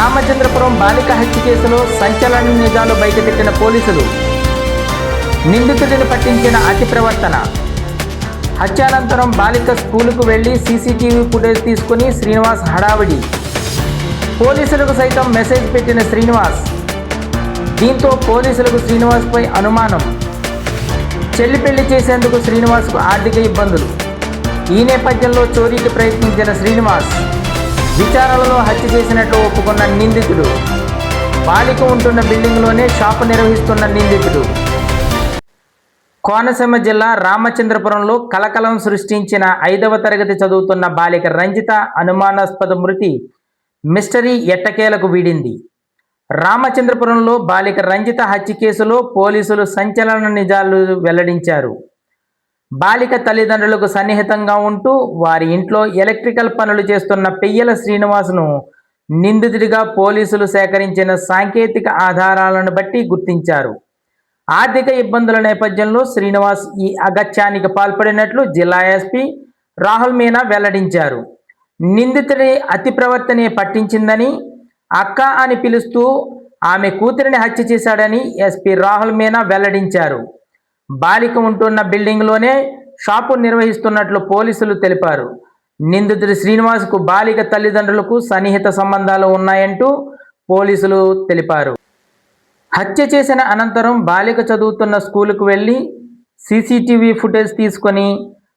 రామచంద్రపురం బాలిక హత్య కేసులో సంచలన నిజాలు బయటపెట్టిన పోలీసులు. నిందితుడిని పట్టించిన అతి ప్రవర్తన. హత్యానంతరం బాలిక స్కూలుకు వెళ్ళి సీసీటీవీ ఫుటేజ్ తీసుకుని శ్రీనివాస్ హడావిడి. పోలీసులకు సైతం మెసేజ్ పెట్టిన శ్రీనివాస్. దీంతో పోలీసులకు శ్రీనివాస్పై అనుమానం. చెల్లి పెళ్ళి చేసేందుకు శ్రీనివాస్కు ఆర్థిక ఇబ్బందులు. ఈ నేపథ్యంలో చోరీకి ప్రయత్నించిన శ్రీనివాస్ విచారణలో హత్య చేసినట్లు ఒప్పుకున్న నిందితుడు. బాలిక ఉంటున్న బిల్డింగ్లోనే షాపు నిర్వహిస్తున్న నిందితుడు. కోనసీమ జిల్లా రామచంద్రపురంలో కలకలం సృష్టించిన ఐదవ తరగతి చదువుతున్న బాలిక రంజిత అనుమానాస్పద మృతి మిస్టరీ ఎట్టకేలకు వీడింది. రామచంద్రపురంలో బాలిక రంజిత హత్య కేసులో పోలీసులు సంచలన నిజాలు వెల్లడించారు. బాలిక తల్లిదండ్రులకు సన్నిహితంగా ఉంటూ వారి ఇంట్లో ఎలక్ట్రికల్ పనులు చేస్తున్న పెయ్యల శ్రీనివాసును నిందితుడిగా పోలీసులు సేకరించిన సాంకేతిక ఆధారాలను బట్టి గుర్తించారు. ఆర్థిక ఇబ్బందుల నేపథ్యంలో శ్రీనివాస్ ఈ అగత్యానికి పాల్పడినట్లు జిల్లా ఎస్పీ రాహుల్ మీనా వెల్లడించారు. నిందితుడి అతి ప్రవర్తనే పట్టించిందని అక్క అని పిలుస్తూ ఆమె కూతురిని హత్య చేశాడని ఎస్పీ రాహుల్ మీనా వెల్లడించారు. బాలిక ఉంటున్న బిల్డింగ్లోనే షాపు నిర్వహిస్తున్నట్లు పోలీసులు తెలిపారు. నిందితుడి శ్రీనివాస్కు బాలిక తల్లిదండ్రులకు సన్నిహిత సంబంధాలు ఉన్నాయంటూ పోలీసులు తెలిపారు. హత్య చేసిన అనంతరం బాలిక చదువుతున్న స్కూలుకు వెళ్ళి సీసీటీవీ ఫుటేజ్ తీసుకొని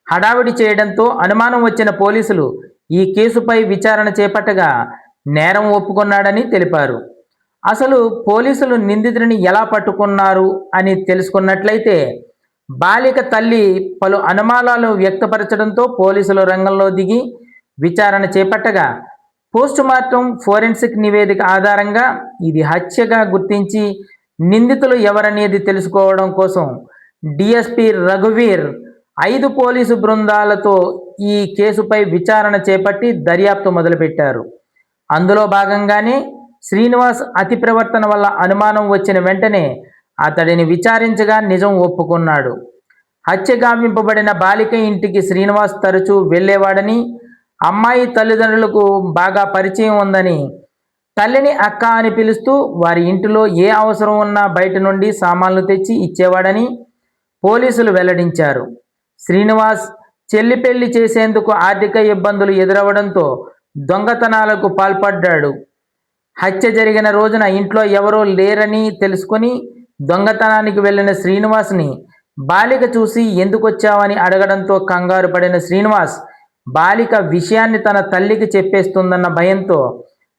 హడావిడి చేయడంతో అనుమానం వచ్చిన పోలీసులు ఈ కేసుపై విచారణ చేపట్టగా నేరం ఒప్పుకున్నాడని తెలిపారు. అసలు పోలీసులు నిందితుడిని ఎలా పట్టుకున్నారు అని తెలుసుకున్నట్లయితే బాలిక తల్లి పలు అనుమానాలు వ్యక్తపరచడంతో పోలీసులు రంగంలో దిగి విచారణ చేపట్టగా పోస్టుమార్టం ఫోరెన్సిక్ నివేదిక ఆధారంగా ఇది హత్యగా గుర్తించి నిందితులు ఎవరనేది తెలుసుకోవడం కోసం డిఎస్పి రఘువీర్ ఐదు పోలీసు బృందాలతో ఈ కేసుపై విచారణ చేపట్టి దర్యాప్తు మొదలుపెట్టారు. అందులో భాగంగానే శ్రీనివాస్ అతి ప్రవర్తన వల్ల అనుమానం వచ్చిన వెంటనే అతడిని విచారించగా నిజం ఒప్పుకున్నాడు. హత్య గావింపబడిన బాలిక ఇంటికి శ్రీనివాస్ తరచూ వెళ్ళేవాడని అమ్మాయి తల్లిదండ్రులకు బాగా పరిచయం ఉందని తల్లిని అక్క అని పిలుస్తూ వారి ఇంటిలో ఏ అవసరం ఉన్నా బయట నుండి సామాన్లు తెచ్చి ఇచ్చేవాడని పోలీసులు వెల్లడించారు. శ్రీనివాస్ చెల్లి పెళ్ళి చేసేందుకు ఆర్థిక ఇబ్బందులు ఎదురవడంతో దొంగతనాలకు పాల్పడ్డాడు. హత్య జరిగిన రోజున ఇంట్లో ఎవరో లేరని తెలుసుకుని దొంగతనానికి వెళ్ళిన శ్రీనివాస్ని బాలిక చూసి ఎందుకు వచ్చావని అడగడంతో కంగారు పడిన శ్రీనివాస్ బాలిక విషయాన్ని తన తల్లికి చెప్పేస్తుందన్న భయంతో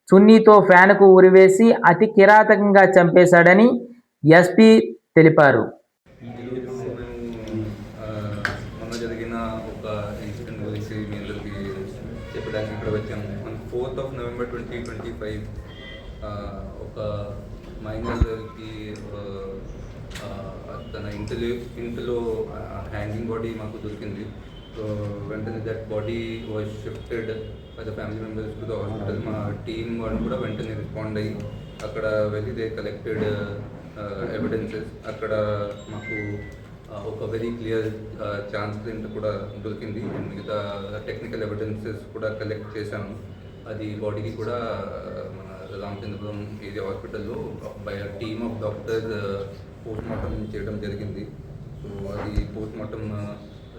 చున్నీతో ఫ్యాన్కు ఉరివేసి అతి కిరాతకంగా చంపేశాడని ఎస్పీ తెలిపారు. చెప్పడానికి ఇక్కడ వచ్చాము. Fourth of November twenty twenty five ఒక మైనర్కి తన ఇంటిలో ఇంటిలో హ్యాంగింగ్ బాడీ మాకు దొరికింది. సో వెంటనే that body was shifted by the family members to the hospital మా టీం వాళ్ళు కూడా వెంటనే రెస్పాండ్ అయ్యి అక్కడ వెళ్ళి దే కలెక్టెడ్ ఎవిడెన్సెస్ అక్కడ మాకు ఒక వెరీ క్లియర్ ఛాన్స్ ప్రింట్ కూడా దొరికింది. అండ్ మిగతా టెక్నికల్ ఎవిడెన్సెస్ కూడా కలెక్ట్ చేశాము. అది బాడీకి కూడా ఆ, రామచంద్రపురం ఏరియా హాస్పిటల్లో by team of doctors post mortem చేయడం జరిగింది. సో అది post mortem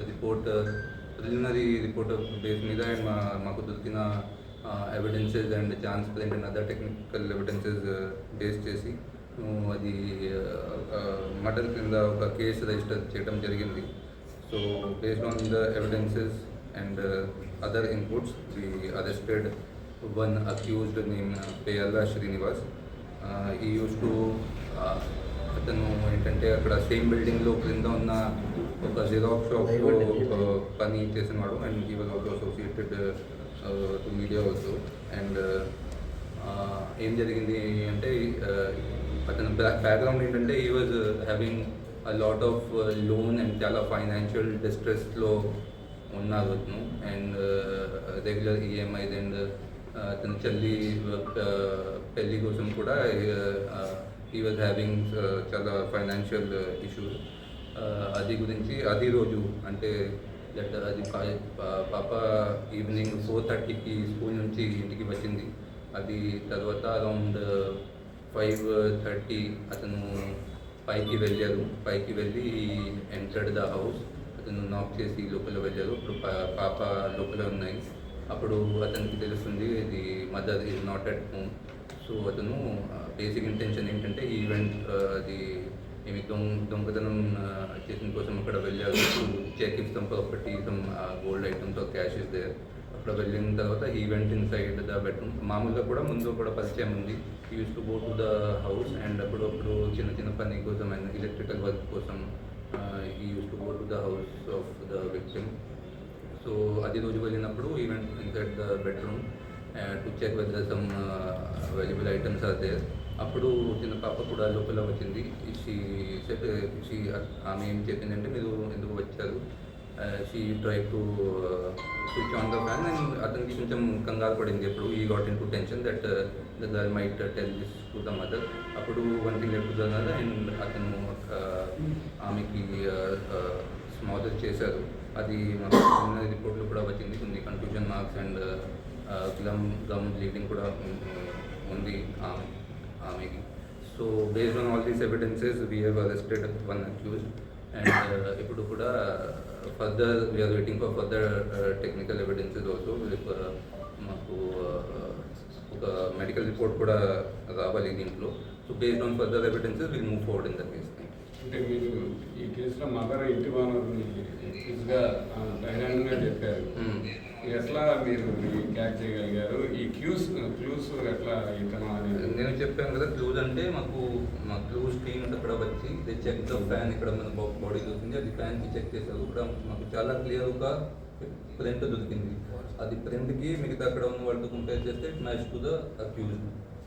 report preliminary report base మీద అండ్ మా మాకు దొరికిన evidences and chance print and other technical evidences base చేసి అది మర్డర్ కింద ఒక కేసు రిజిస్టర్ చేయడం జరిగింది. So based on the evidences and other inputs we arrested one accused name Peyalla Srinivas. He used to అతను ఏంటంటే అక్కడ సేమ్ బిల్డింగ్లో క్రింద ఉన్న ఒక జిరాక్స్ షాప్ పని చేసినవాడు. And he was also associated to media also and ఏం జరిగింది అంటే అతని బ్యాక్గ్రౌండ్ ఏంటంటే he was having a lot of loan and చాలా ఫైనాన్షియల్ డిస్ట్రెస్లో ఉన్నారు అతను. అండ్ రెగ్యులర్ ఈఎంఐస్ అండ్ తన చెల్లి పెళ్ళి కోసం కూడా ఈ వాజ్ హ్యావింగ్ చాలా ఫైనాన్షియల్ ఇష్యూస్ అది గురించి అది రోజు అంటే లెటర్ అది పాప ఈవినింగ్ ఫోర్ థర్టీకి స్కూల్ నుంచి ఇంటికి వచ్చింది. అది తర్వాత అరౌండ్ ఫైవ్ థర్టీ అతను పైకి వెళ్ళారు పైకి వెళ్ళి ఎంటర్డ్ ద హౌస్ అతను నాక్ చేసి లోపల వెళ్ళారు ఇప్పుడు పాప లోపల ఉన్నాయి. అప్పుడు అతనికి తెలుస్తుంది ఇది mother is not at home. So అతను బేసిక్ ఇంటెన్షన్ ఏంటంటే ఈ ఈవెంట్ అది ఏమి దొంగ దొంగతనం చేసిన కోసం అక్కడ వెళ్ళారు. Check if property some gold items cash is there అక్కడ వెళ్ళిన తర్వాత he went inside the bedroom మామూలుగా కూడా ముందు కూడా పరిచయం ఉంది. Used to go to the house and అప్పుడప్పుడు చిన్న చిన్న పని కోసం అండ్ ఎలక్ట్రికల్ వర్క్ కోసం he used to go to the house of the victim పది రోజు వెళ్ళినప్పుడు he went inside the bedroom to check whether some available items are there అప్పుడు చిన్న పాప కూడా లోపల వచ్చింది. షీ సెట్ షీ ఆమె ఏం చెప్పిందంటే మీరు ఎందుకు వచ్చారు? She try to switch on the fan and అతనికి కొంచెం కంగారు పడింది. ఎప్పుడు he got in to tension that the girl might tell this to the mother అప్పుడు one thing let the and అతను uh, ఆమెకి uh, uh, స్మాదర్ చేశారు. అది మన చిన్న రిపోర్ట్లో confusion marks and glum gum bleeding కూడా ఉం- ఉంది ఆమె ఆమెకి so based on all these evidences we have arrested one accused and ఇప్పుడు కూడా further we are waiting for further technical evidences also మాకు uh, ఒక మెడికల్ రిపోర్ట్ కూడా రావాలి దీంట్లో so based on further evidences will move forward in the case అంటే మీరు ఈ కేసులో మదర్ ఇంటి ఓనర్ని గా బహిరంగంగా చెప్పారు. ఎట్లా మీరు క్యాచ్ చేయగలిగారు? ఈ క్యూస్ క్లూస్ ఎట్లా ఇతను నేను చెప్పాను కదా క్లూజ్ అంటే మాకు మా క్లూస్ టీమ్ అక్కడ వచ్చి చెక్ ద ఫ్యాన్ ఇక్కడ మన బాడీ దొరికింది అది ఫ్యాన్కి చెక్ చేశారు. ఇక్కడ మాకు చాలా క్లియర్గా ప్రింట్ దొరికింది. అది ప్రింట్కి మిగతా అక్కడ ఉన్న వాళ్ళతో కంపేర్ చేస్తే మ్యాచ్ టు ద అక్యూజ్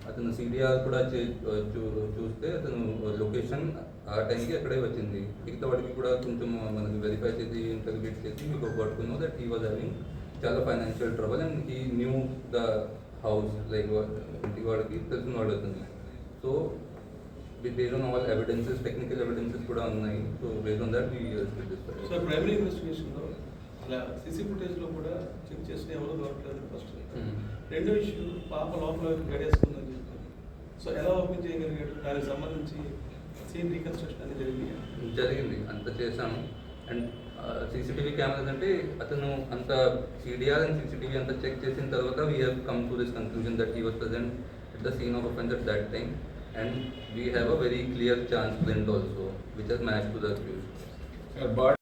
అతను సిడిఆర్ కూడా చే- చూ- చూస్తే అతను లొకేషన్ ఆ టైంకి అక్కడే వచ్చింది. మిగతా వాడికి కూడా కొంచెం మనకి వెరిఫై చేసి ఇంటర్వ్యూట్ చేసి మీకు పట్టుకున్నాం దట్ హీ వాజ్ హ్యావింగ్ చాలా financial trouble and he knew the house like ఇంటి వాడికి తెలిసిన వాడు అవుతుంది so based on all evidences technical evidences కూడా ఉన్నాయి. So based on that so primary ఇన్వెస్టిగేషన్లో ఇలా సీసీ ఫుటేజ్లో కూడా చెక్ చేసిన ఎవరు దొరకలేదు ఫస్ట్ రెండో ఇష్యూ పాప లోపల గడేసుకుందని చెప్పారు. సో ఎలా ఓపెన్ చేయగలిగాడు? దానికి సంబంధించి సీన్ రీకన్స్ట్రక్షన్ అనేది జరిగింది? జరిగింది. అంత చేశాము. అండ్ సీసీటీవీ కెమెరాస్ అంటే అతను అంత సిడిఆర్ అండ్ సీసీటీవీ అంతా చెక్ చేసిన తర్వాత we have come to this conclusion that he was present at the scene of offence at that time and we have a very clear chance print also which he's match to the accused sir body